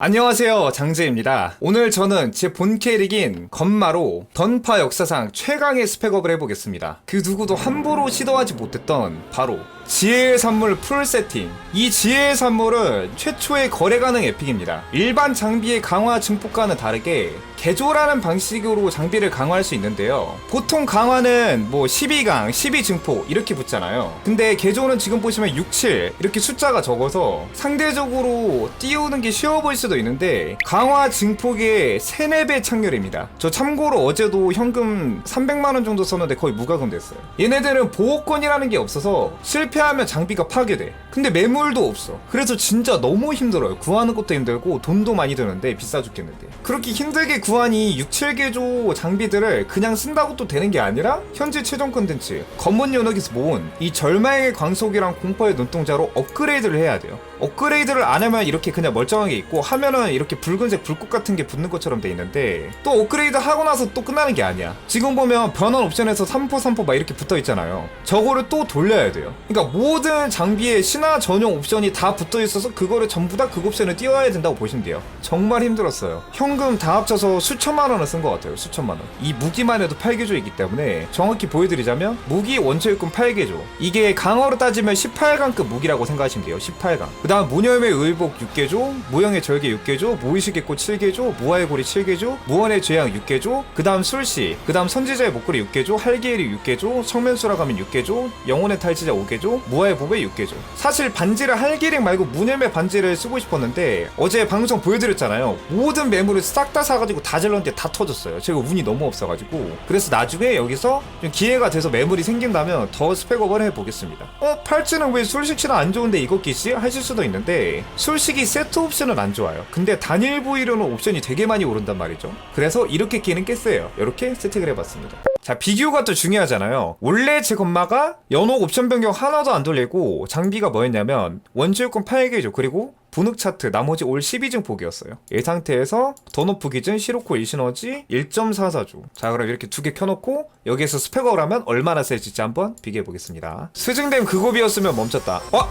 안녕하세요 장재입니다. 오늘 저는 제 본 캐릭인 건마로 던파 역사상 최강의 스펙업을 해보겠습니다. 그 누구도 함부로 시도하지 못했던 바로 지혜의 산물 풀 세팅. 이 지혜의 산물은 최초의 거래 가능 에픽입니다. 일반 장비의 강화 증폭과는 다르게 개조라는 방식으로 장비를 강화할 수 있는데요. 보통 강화는 뭐 12강, 12 증폭 이렇게 붙잖아요. 근데 개조는 지금 보시면 6, 7 이렇게 숫자가 적어서 상대적으로 띄우는 게 쉬워 보일 수도 있는데 강화 증폭의 3, 4배 창렬입니다. 저 참고로 어제도 현금 300만원 정도 썼는데 거의 무과금 됐어요. 얘네들은 보호권이라는 게 없어서 실패 하면 장비가 파괴돼. 근데 매물도 없어. 그래서 진짜 너무 힘들어요. 구하는 것도 힘들고 돈도 많이 드는데 비싸 죽겠는데. 그렇게 힘들게 구하니 6, 7개조 장비들을 그냥 쓴다고 또 되는 게 아니라 현재 최종 컨텐츠 검은 연옥에서 모은 이 절망의 광속이랑 공포의 눈동자로 업그레이드를 해야 돼요 업그레이드를 안 하면 이렇게 그냥 멀쩡하게 있고 하면은 이렇게 붉은색 불꽃 같은 게 붙는 것처럼 돼 있는데 또 업그레이드 하고 나서 또 끝나는 게 아니야. 지금 보면 변환 옵션에서 3포 3포 막 이렇게 붙어 있잖아요. 저거를 또 돌려야 돼요. 그러니까 모든 장비에 신화 전용 옵션이 다 붙어 있어서 그거를 전부 다 그 옵션을 띄워야 된다고 보시면 돼요. 정말 힘들었어요. 현금 다 합쳐서 수천만 원을 쓴 것 같아요 수천만 원이 무기만 해도 8개조이기 때문에 정확히 보여드리자면 무기 원초일금 8개조. 이게 강화로 따지면 18강급 무기라고 생각하시면 돼요 18강 그 다음 무념의 의복 6개조 무형의 절개 6개조 무의식의 꽃 7개조 무화의 고리 7개조 무언의 죄악 6개조 그 다음 술시 그 다음 선지자의 목걸이 6개조 할기엘이 6개조 청면수라 가면 6개조 영혼의 탈취자 5개조 무화의 보배 6개조. 사실 반지를 할기링 말고 무념의 반지를 쓰고 싶었는데 어제 방송 보여드렸잖아요. 모든 매물을 싹 다 사가지고 다 질렀는데 다 터졌어요. 제가 운이 너무 없어가지고. 그래서 나중에 여기서 좀 기회가 돼서 매물이 생긴다면 더 스펙업을 해보겠습니다. 어? 팔찌는 왜 술식치는 안 좋은데 이거 끼지? 하실 수도 있는데 술식이 세트 옵션은 안 좋아요. 근데 단일 부위로는 옵션이 되게 많이 오른단 말이죠. 그래서 이렇게 끼는 깼어요. 이렇게 세팅을 해봤습니다. 자 비교가 또 중요하잖아요. 원래 제 건마가 연옥 옵션 변경 하나도 안 돌리고 장비가 뭐였냐면 원주유권 8개죠. 그리고 분흑 차트 나머지 올 12증 폭이었어요. 이 상태에서 더 높은 기준 시로코 1시너지 1.44조 자 그럼 이렇게 두 개 켜놓고 여기에서 스펙업을 하면 얼마나 세질지 한번 비교해 보겠습니다. 스증됨 그곱이었으면 멈췄다. 어?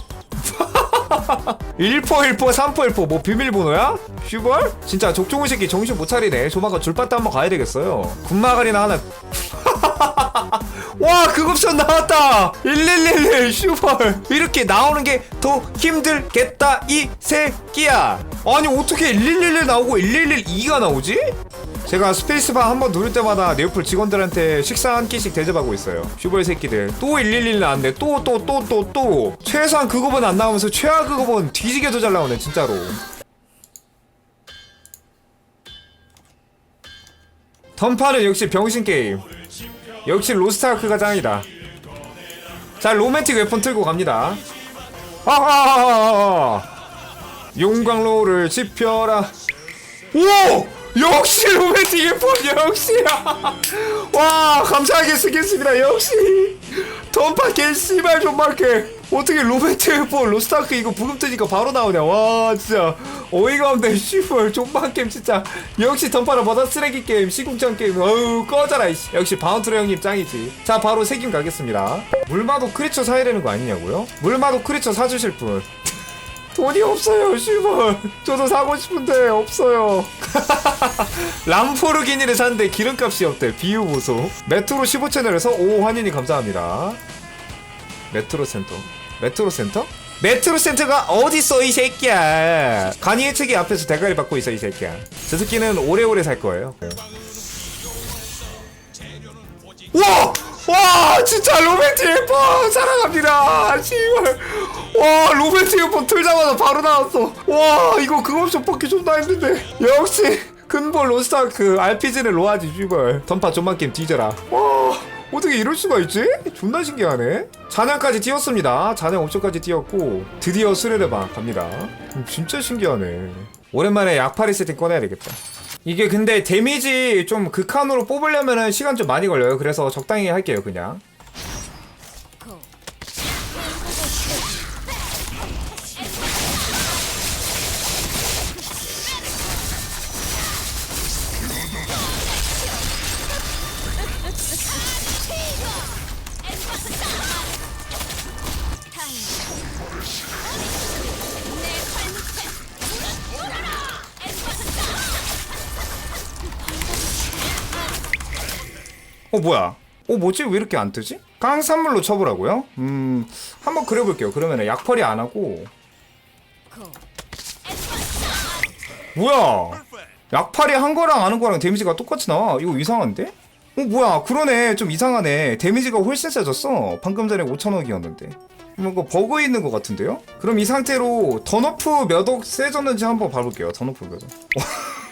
1포 1포 3포 1포 뭐 비밀번호야? 슈벌? 진짜 족종우 새끼 정신 못 차리네 조만간 줄바트 한번 가야 되겠어요 군마가리나 하나 와 그급션 나왔다 1111 슈퍼 이렇게 나오는 게 더 힘들겠다 이 새끼야 아니 어떻게 1111 나오고 1112가 나오지? 제가 스페이스바 한 번 누를 때마다 네오플 직원들한테 식사 한 끼씩 대접하고 있어요. 슈벌 새끼들. 또 111 나왔네 또 또 또 또 또. 최소한 그거본 안 나오면서 최하 그거본 뒤지게 더 잘 나오네 진짜로. 던파는 역시 병신 게임. 역시 로스트아크가 짱이다. 자 로맨틱 웨폰 틀고 갑니다. 아하하하하 용광로를 지펴라. 오 역시 로맨틱 웨폰 역시. 와 감사하게 쓰겠습니다 역시. 던파 개씨발 존말게. 어떻게 로맨틱 웨폰 로스트아크 이거 부금 뜨니까 바로 나오냐. 와 진짜. 어이가 없네 씨발. 게임 진짜. 역시 던파라 바다 쓰레기 게임 시궁창 게임. 어우 꺼져라 이씨. 역시 바운트로 형님 짱이지. 자 바로 세김 가겠습니다. 물마도 크리처 사야 되는 거 아니냐고요? 물마도 크리처 사주실 분 돈이 없어요 씨발. 저도 사고 싶은데 없어요. 람포르기니를 샀는데 기름값이 없대 비유 보소. 메트로 15채널에서 오 환인이 감사합니다. 메트로 센터? 메트로 센터? 메트로 센터가 어딨어 이 새끼야. 간이의 책이 앞에서 대가리 받고 있어 이 새끼야. 저 새끼는 오래오래 살 거예요. 와! 와 진짜 로맨틱 폰 사랑합니다. 씨발 와 로맨틱 폰 틀자마자 바로 나왔어. 와 이거 그거 옵션 뽑기 존나 힘든데. 역시 근본 로스타크 RPG는 로아지 씨발 던파 좀만 게임 뒤져라. 와 어떻게 이럴 수가 있지? 존나 신기하네. 잔향까지 띄웠습니다. 잔향 옵션까지 띄웠고 드디어 수레레방 갑니다. 음, 진짜 신기하네. 오랜만에 약파리 세팅 꺼내야 되겠다. 이게 근데 데미지 좀 극한으로 뽑으려면은 시간 좀 많이 걸려요. 그래서 적당히 할게요, 그냥. 어 뭐야? 어 뭐지? 왜 이렇게 안 뜨지? 깡산물로 쳐보라고요? 음 한번 그려볼게요. 그러면 약펄이 안 하고 뭐야? 약팔이 한 거랑 안 한 거랑 데미지가 똑같이 나와. 이거 이상한데? 어 뭐야? 그러네. 좀 이상하네. 데미지가 훨씬 세졌어. 방금 전에 5천억이었는데. 뭔가 버그 있는 것 같은데요? 그럼 이 상태로 던어프 몇 억 세졌는지 한번 봐볼게요. 던어프 몇 억.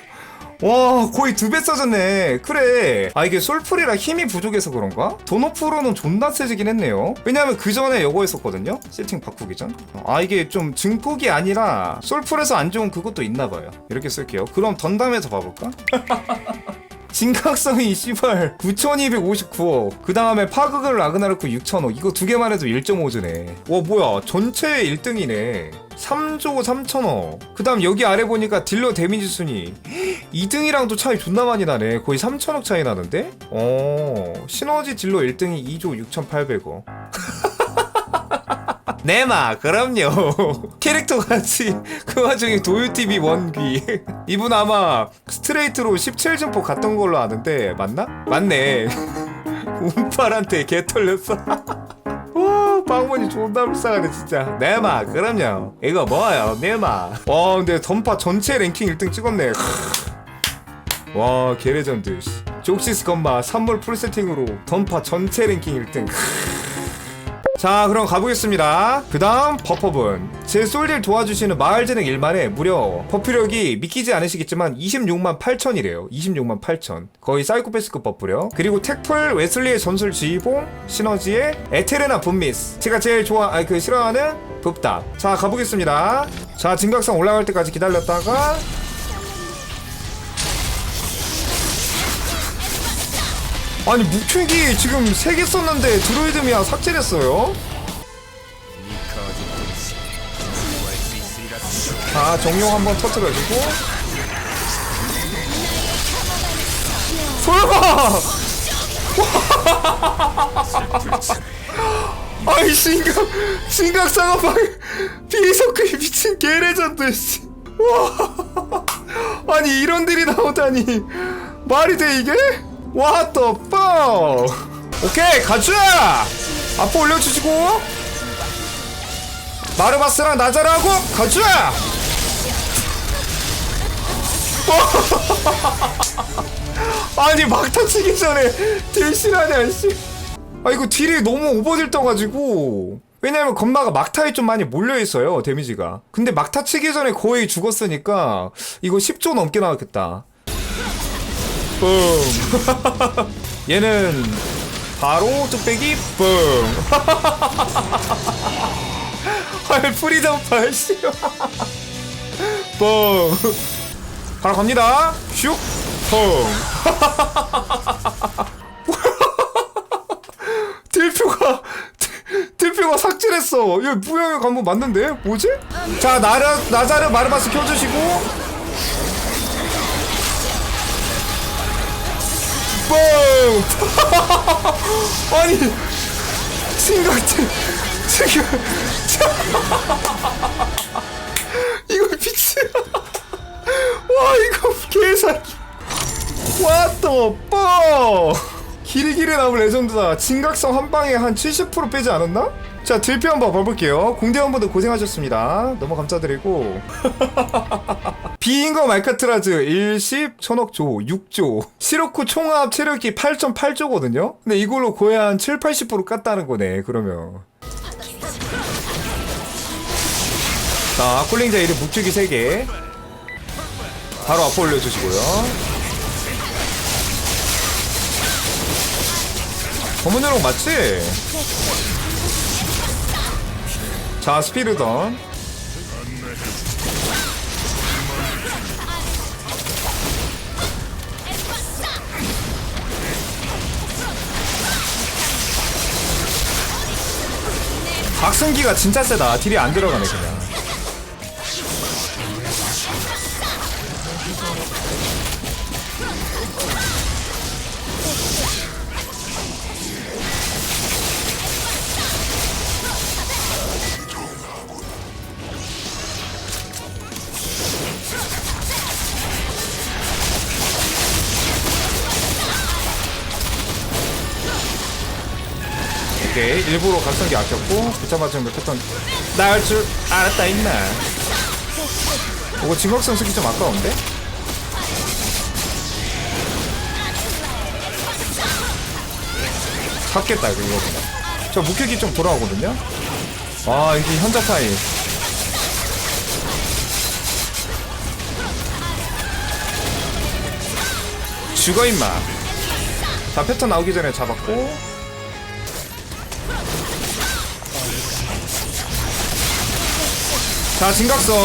와 거의 두 배 써졌네. 그래. 아 이게 솔풀이라 힘이 부족해서 그런가? 도노프로는 존나 세지긴 했네요. 왜냐면 그 전에 요거 했었거든요. 세팅 바꾸기 전아 이게 좀 증폭이 아니라 솔풀에서 안 좋은 그것도 있나봐요. 이렇게 쓸게요. 그럼 던담에서 봐볼까? 진각성이 씨발 9259억. 그 다음에 파극을 라그나르크 6000억. 이거 두 개만 해도 1.5주네. 와 뭐야. 전체 1등이네. 3조 3천억. 그 다음 여기 아래 보니까 딜러 데미지 순위. 2등이랑도 차이 존나 많이 나네. 거의 3천억 차이 나는데? 어 시너지 딜러 1등이 2조 6,800억 네마 그럼요. 캐릭터 같이 그 와중에 도요TV 원귀. 이분 아마 스트레이트로 17점포 갔던 걸로 아는데 맞나? 맞네. 운팔한테 개 털렸어. 와 방문이 존나 불쌍하네 진짜. 네마 그럼요. 이거 뭐예요 네마? 와 근데 던파 전체 랭킹 1등 찍었네. 와 개레전드. 씨. 족시스 건마 선물 풀세팅으로 던파 전체 랭킹 1등 자 그럼 가보겠습니다. 그 다음 버퍼분. 제 솔딜 도와주시는 마을재능 1만에 무려 버프력이 믿기지 않으시겠지만 26만 8천이래요. 26만 8천. 거의 사이코패스급 버프력. 그리고 택플 웨슬리의 전술 지휘봉 시너지의 에테르나 분미스. 제가 제일 좋아 아니 그 싫어하는 붓답 자 가보겠습니다. 자 진각성 올라갈 때까지 기다렸다가 아니 묵튀기 지금 3개 썼는데 드로이드미아 삭제됐어요? 자 정용 한번 터트려주고. 설마 아이 심각 심각상어방 비서크이 미친 개레전드 씨. 와. 아니 이런 딜이 나오다니. 말이 돼 이게? What the fuck? 오케이 가자 앞으로 올려주시고. 마르바스랑 나자라고 가자 아니 막타 치기 전에 딜 실하냐 씨. 아 이거 딜이 너무 오버딜 떠가지고. 왜냐면 건마가 막타에 좀 많이 몰려있어요 데미지가. 근데 막타 치기 전에 거의 죽었으니까 이거 10조 넘게 나왔겠다 뿡 얘는 바로 뚝배기 뿡 헐 프리덤팔 씨발. 뿡 바로 갑니다. 슉. 뿡 딜표가 딜표가 삭제했어. 이거 무형의 관문 맞는데? 뭐지? 자 나르 나자르 마르바스 켜주시고 뻥! 아니 생각지 지금 이거 미친. 와 이거 개사기. 와또 뻥! 길이길이 남은 레전드다. 진각성 한 방에 한 70% 빼지 않았나? 자 딜표 한번 봐볼게요. 공대원분들 고생하셨습니다. 너무 감사드리고 비인거 말카트라즈 1십 천억조 6조. 시로쿠 총합 체력이 8.8조거든요? 근데 이걸로 거의 한 7, 80% 깠다는 거네 그러면. 자 쿨링자 이름 묵주기 3개. 바로 앞으로 올려주시고요. 검은 요롱 맞지? 자 스피르던 박승기가 진짜 세다. 딜이 안 들어가네 그냥 오케이 일부러 각성기 아꼈고 붙잡아주는 걸 패턴 나을 줄 알았다 임마. 이거 진각성 쓰기 좀 아까운데? 잡겠다 이거 이거보다 저 무격이 좀 돌아오거든요? 와 이게 현자 타임. 죽어 임마. 자 패턴 나오기 전에 잡았고 자 진각성.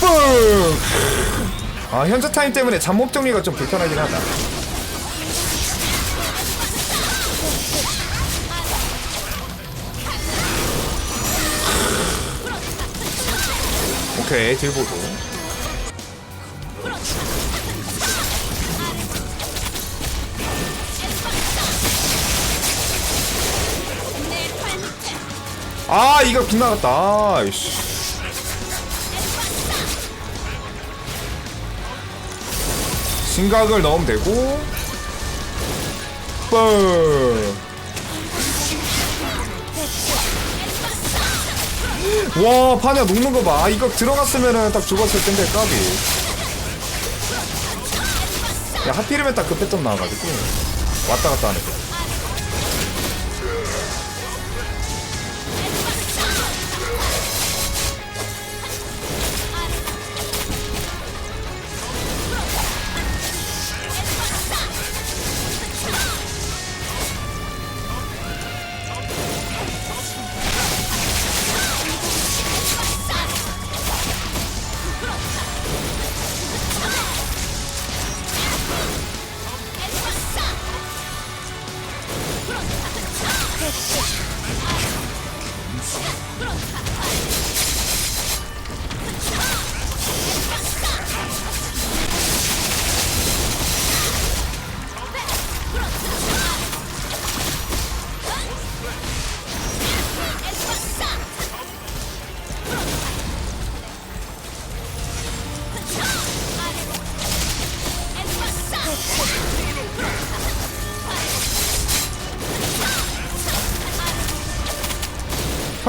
뿡! 아 현자 타임 때문에 잠목 정리가 좀 불편하긴 하다. 오케이 딜보도 아 이거 빗나갔다. 아이씨. 심각을 넣으면 되고. 뻥. 와 파냐 녹는 거 봐. 아, 이거 들어갔으면은 딱 죽었을 텐데 까비. 야 하필이면 딱그 패턴 나와가지고. 왔다 갔다 하네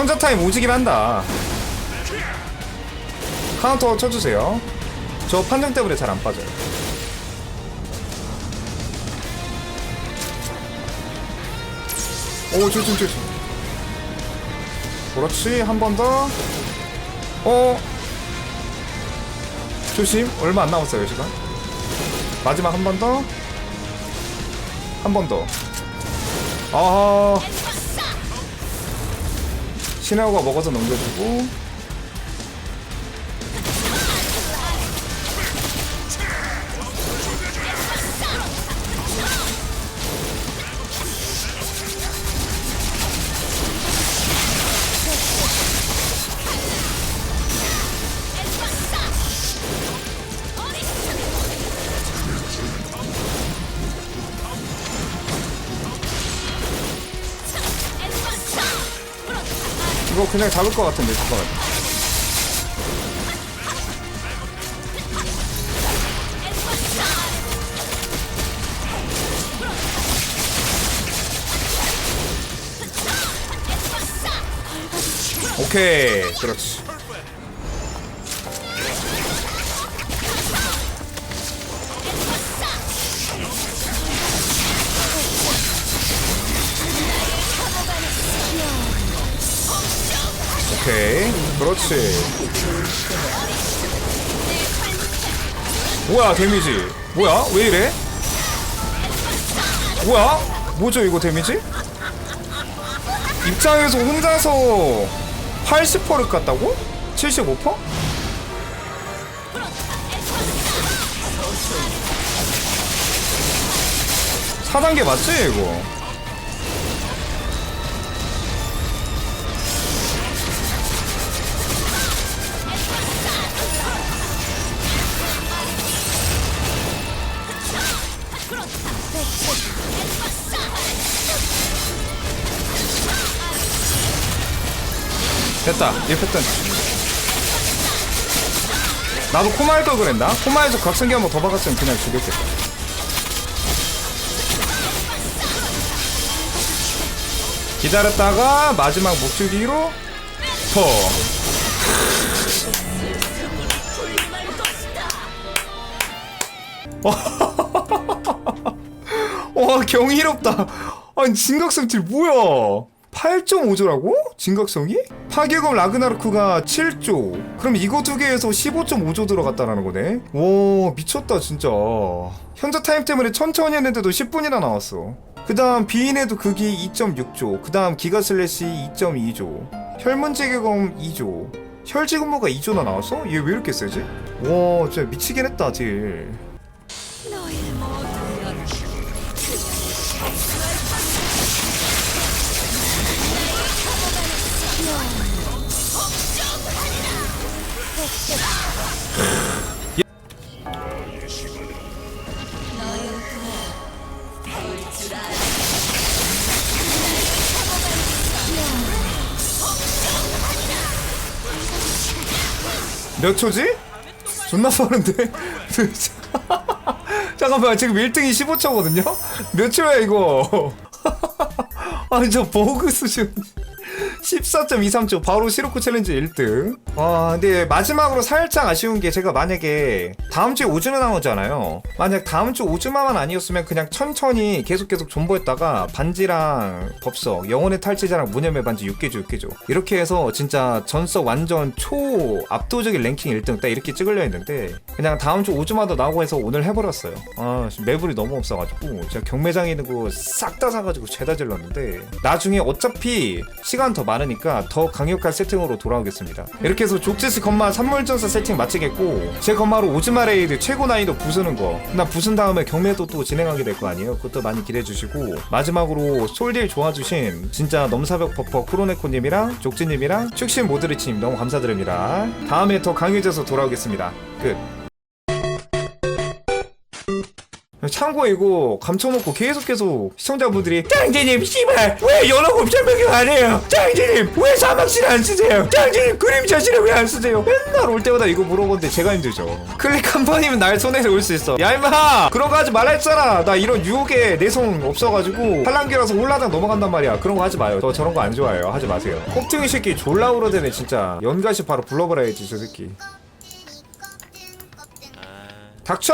현자 타임 오지긴 한다. 카운터 쳐주세요. 저 판정 때문에 잘 안 빠져요. 오, 조심, 조심. 그렇지, 한 번 더. 어. 조심, 얼마 안 남았어요, 시간. 마지막 한 번 더. 한 번 더. 아. 신혜호가 먹어서 넘겨주고 그냥 잡을 것 같은데 잠깐만. 오케이 그렇지 오케이. 그렇지. 뭐야 데미지? 뭐야? 왜 이래? 뭐야? 뭐죠 이거 데미지? 입장에서 혼자서 80%를 깠다고? 75%? 사단계 맞지 이거 됐다. 1패턴. 나도 코마 할걸 그랬나? 코마에서 각성기 한 번 더 박았으면 그냥 죽였겠다. 기다렸다가 마지막 목줄기로 펑 와 경이롭다. 아니 진각성 딜 뭐야 8.5조라고? 진각성이? 파괴검 라그나르크가 7조 그럼 이거 두 개에서 15.5조 들어갔다라는 거네 와 미쳤다 진짜 현자 타임 때문에 천천히 했는데도 10분이나 나왔어 그 다음 비인에도 극이 2.6조 그 다음 기가 슬래시 2.2조 혈문제개검 2조 혈지근무가 2조나 나왔어? 얘 왜 이렇게 세지? 와 진짜 미치긴 했다 딜 몇 초지? 존나 빠른데? 잠깐만 지금 1등이 15초거든요? 몇 초야 이거 아니 저 버그 수준 14.23초 바로 시로코 챌린지 1등. 와 근데 마지막으로 살짝 아쉬운 게 제가 만약에 다음 주에 오즈마 나오잖아요. 만약 다음 주 오즈마만 아니었으면 그냥 천천히 계속 계속 존버했다가 반지랑 법석 영혼의 탈취자랑 무념의 반지 6개조 6개조. 이렇게 해서 진짜 전석 완전 초 압도적인 랭킹 1등 딱 이렇게 찍으려 했는데 그냥 다음 주 오즈마도 나오고 해서 오늘 해버렸어요. 아 매불이 너무 없어가지고 제가 경매장에 있는 거 싹 다 사가지고 죄다 질렀는데 나중에 어차피 시간 더 많 으니까 더 강력한 세팅으로 돌아오겠습니다. 이렇게 해서 족제스 건마 산물전사 세팅 마치겠고 제 건마로 오즈마 레이드 최고 난이도 부수는 거 나 부순 다음에 경매도 또 진행하게 될 거 아니에요? 그것도 많이 기대해 주시고 마지막으로 솔딜 좋아주신 진짜 넘사벽 퍼퍼 크로네코님이랑 족지님이랑 축신 모드리치님 너무 감사드립니다. 다음에 더 강해져서 돌아오겠습니다. 끝 참고 이거 감춰놓고 계속 계속 시청자분들이 짱제님 씨발 왜 연어곱 설명이 안 해요? 짱제님 왜 사막실 안 쓰세요? 짱제님 그림자실을 왜 안 쓰세요? 맨날 올 때마다 이거 물어보는데 제가 힘들죠. 클릭 한 번이면 날 손에서 올수 있어. 야 임마! 그런 거 하지 말라 했잖아. 나 이런 유혹에 내성 없어가지고 팔랑귀라서 올라당 넘어간단 말이야. 그런 거 하지 마요. 저 저런 거 안 좋아해요. 하지 마세요. 꼽등이 새끼 졸라 울어대네 진짜. 연가시 바로 불러버려야지 저 새끼. 닥쳐!